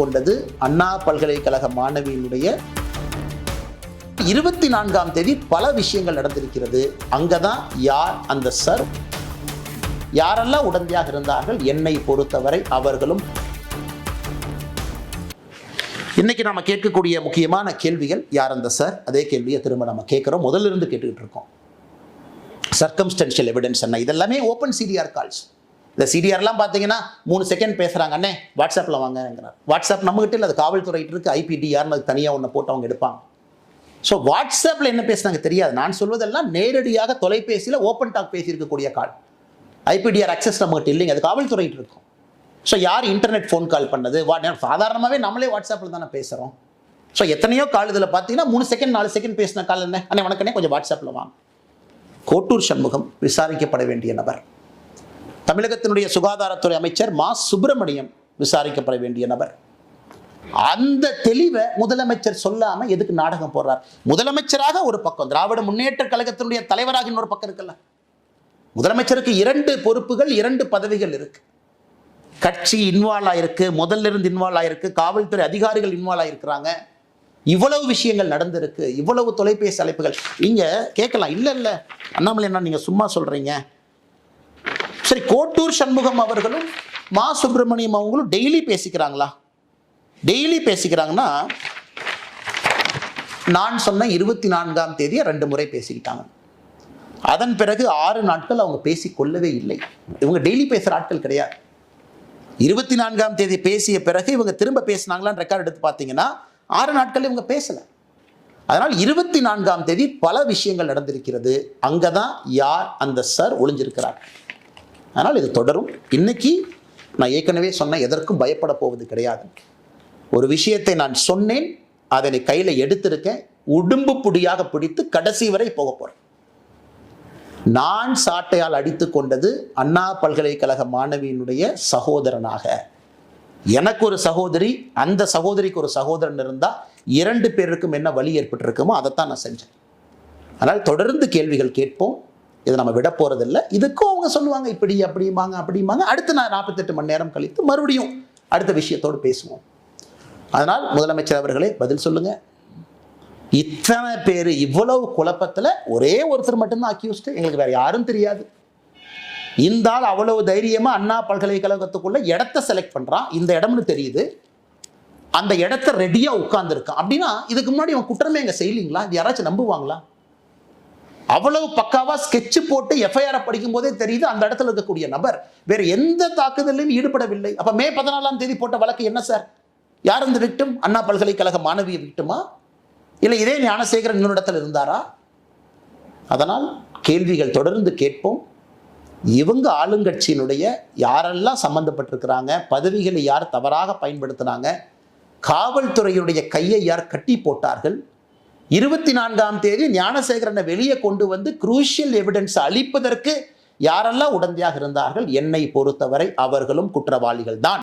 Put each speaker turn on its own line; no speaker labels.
கொண்டது அண்ணா பல்கலைக்கழக மாணவியினுடைய இருபத்தி நான்காம் தேதி பல விஷயங்கள் நடந்திருக்கிறது. அங்கதான் யார் அந்த சர் யாரெல்லாம் உடந்தையாக இருந்தார்கள்? என்னை பொறுத்தவரை அவர்களும் இன்னைக்கு நாம கேட்கக்கூடிய முக்கியமான கேள்விகள் யார் அந்த சார் அதே கேள்வியை திரும்ப நம்ம கேட்குறோம். முதல்ல இருந்து கேட்டுக்கிட்டு இருக்கோம். சர்க்கம்ஸ்டன்ஷியல் எவிடன்ஸ் என்ன இதெல்லாமே ஓப்பன் சிடிஆர் கால்ஸ் இந்த சிடிஆர்லாம் பார்த்தீங்கன்னா மூணு செகண்ட் பேசுகிறாங்க அண்ணே வாட்ஸ்அப்பில் வாங்கிறார் வாட்ஸ்அப் நம்மகிட்ட இல்லை அது காவல்துறையிட்டு இருக்குது ஐபிடிஆர்னு அது தனியாக ஒன்று போட்டு அவங்க எடுப்பாங்க. ஸோ வாட்ஸ்அப்பில் என்ன பேசுனாங்க தெரியாது. நான் சொல்வதெல்லாம் நேரடியாக தொலைபேசியில் ஓப்பன் டாக் பேசியிருக்கக்கூடிய கால். ஐபிடிஆர் அக்சஸ் நம்மகிட்ட இல்லைங்க அது காவல்துறையிட்டு இருக்கும். ஸோ யார் இன்டர்நெட் ஃபோன் கால் பண்ணது? வா சாதாரணமாகவே நம்மளே வாட்ஸ்அப்பில் தானே பேசுகிறோம் ஸோ எத்தனையோ கால் இதில் பார்த்தீங்கன்னா மூணு செகண்ட் நாலு செகண்ட் பேசின கால் என்ன? அண்ணே வணக்கண்ணே கொஞ்சம் வாட்ஸ்அப்பில் வாங்க. கோட்டூர் சண்முகம் விசாரிக்கப்பட வேண்டிய நபர். தமிழகத்தினுடைய சுகாதாரத்துறை அமைச்சர் மா. சுப்பிரமணியம் விசாரிக்கப்பட வேண்டிய நபர். அந்த தெளிவை முதலமைச்சர் சொல்லாம எதுக்கு நாடகம் போடுறார்? முதலமைச்சராக ஒரு பக்கம் திராவிட முன்னேற்ற கழகத்தினுடைய தலைவராக இன்னொரு பக்கம் இருக்குல்ல? முதலமைச்சருக்கு இரண்டு பொறுப்புகள் இரண்டு பதவிகள் இருக்கு. கட்சி இன்வால்வ் ஆயிருக்கு முதல்ல இருந்து இன்வால்வ் ஆயிருக்கு காவல்துறை அதிகாரிகள் இன்வால்வ் ஆயிருக்கிறாங்க. இவ்வளவு விஷயங்கள் நடந்திருக்கு இவ்வளவு தொலைபேசி அழைப்புகள். நீங்க கேட்கலாம் இல்ல இல்ல. அண்ணாமலை என்ன நீங்க சும்மா சொல்றீங்க. சரி கோட்டூர் சண்முகம் அவர்களும் மா சுப்பிரமணியம் அவங்களும் டெய்லி பேசிக்கிறாங்களா? டெய்லி பேசிக்கிறாங்கன்னா நான் சொன்ன இருபத்தி நான்காம் தேதியை ரெண்டு முறை பேசிக்கிட்டாங்க. அதன் பிறகு ஆறு நாட்கள் அவங்க பேசி கொள்ளவே இல்லை. இவங்க டெய்லி பேசுகிற ஆட்கள் கிடையாது. இருபத்தி நான்காம் தேதி பேசிய பிறகு இவங்க திரும்ப பேசினாங்களான்னு ரெக்கார்ட் எடுத்து பார்த்தீங்கன்னா ஆறு நாட்கள் இவங்க பேசலை. அதனால் இருபத்தி நான்காம் தேதி பல விஷயங்கள் நடந்திருக்கிறது. அங்கே தான் யார் அந்த சார் ஒளிஞ்சிருக்கிறார். ஆனால் இது தொடரும். இன்னைக்கு நான் ஏற்கனவே சொன்ன எதற்கும் பயப்பட போவது கிடையாது. ஒரு விஷயத்தை நான் சொன்னேன் அதனை கையில் எடுத்திருக்கேன் உடும்பு புடியாக பிடித்து கடைசி வரை போக போகிறேன் நான் சாட்டையால் அடித்து கொண்டது அண்ணா பல்கலைக்கழக மாணவியினுடைய சகோதரனாக. எனக்கு ஒரு சகோதரி அந்த சகோதரிக்கு ஒரு சகோதரன் இருந்தால் இரண்டு பேருக்கும் என்ன வழி ஏற்பட்டிருக்குமோ அதைத்தான் நான் செஞ்சேன். அதனால் தொடர்ந்து கேள்விகள் கேட்போம். இதை நம்ம விட போகிறதில்ல இதுக்கும் அவங்க சொல்லுவாங்க இப்படி அப்படிம்பாங்க அப்படிம்பாங்க. அடுத்து நான் நாற்பத்தெட்டு மணி நேரம் கழித்து மறுபடியும் அடுத்த விஷயத்தோடு பேசுவோம். அதனால் முதலமைச்சர் அவர்களே பதில் சொல்லுங்க. இத்தனை பேர் இவ்வளவு குழப்பத்தில் ஒரே ஒருத்தர் மட்டும்தான் அக்யூஸ்டு எங்களுக்கு வேறு யாரும் தெரியாது. இந்த ஆள் அவ்வளவு தைரியமாக அண்ணா பல்கலைக்கழகத்துக்குள்ள இடத்த செலக்ட் பண்ணுறான் இந்த இடம்னு தெரியுது. அந்த இடத்த ரெடியாக உட்காந்துருக்கான் அப்படின்னா இதுக்கு முன்னாடி அவன் குற்றமே எங்க செய்யலீங்களா? இது யாராச்சும் நம்புவாங்களா? அவ்வளவு பக்காவா ஸ்கெட்ச் போட்டு எஃப்ஐஆர் படிக்கும் போதே தெரியுது அந்த இடத்துல இருக்கக்கூடிய நபர் வேற எந்த தாக்குதலையும் ஈடுபடவில்லை. அப்ப மே பதினாலாம் தேதி போட்ட வழக்கு என்ன சார்? யார் இந்த விக்டும் அண்ணா பல்கலைக்கழக மாணவிய விட்டுமா இல்லை இதே ஞானசேகரன் இன்னொரு இடத்துல இருந்தாரா? அதனால் கேள்விகள் தொடர்ந்து கேட்போம். இவங்க ஆளுங்கட்சியினுடைய யாரெல்லாம் சம்பந்தப்பட்டிருக்கிறாங்க? பதவிகளை யார் தவறாக பயன்படுத்தினாங்க? காவல்துறையுடைய கையை யார் கட்டி போட்டார்கள்? இருபத்தி நான்காம் தேதி ஞானசேகரனை வெளியே கொண்டு வந்து குரூஷியல் எவிடன்ஸ் அளிப்பதற்கு யாரெல்லாம் உடந்தையாக இருந்தார்கள்? என்னை பொறுத்தவரை அவர்களும் குற்றவாளிகள் தான்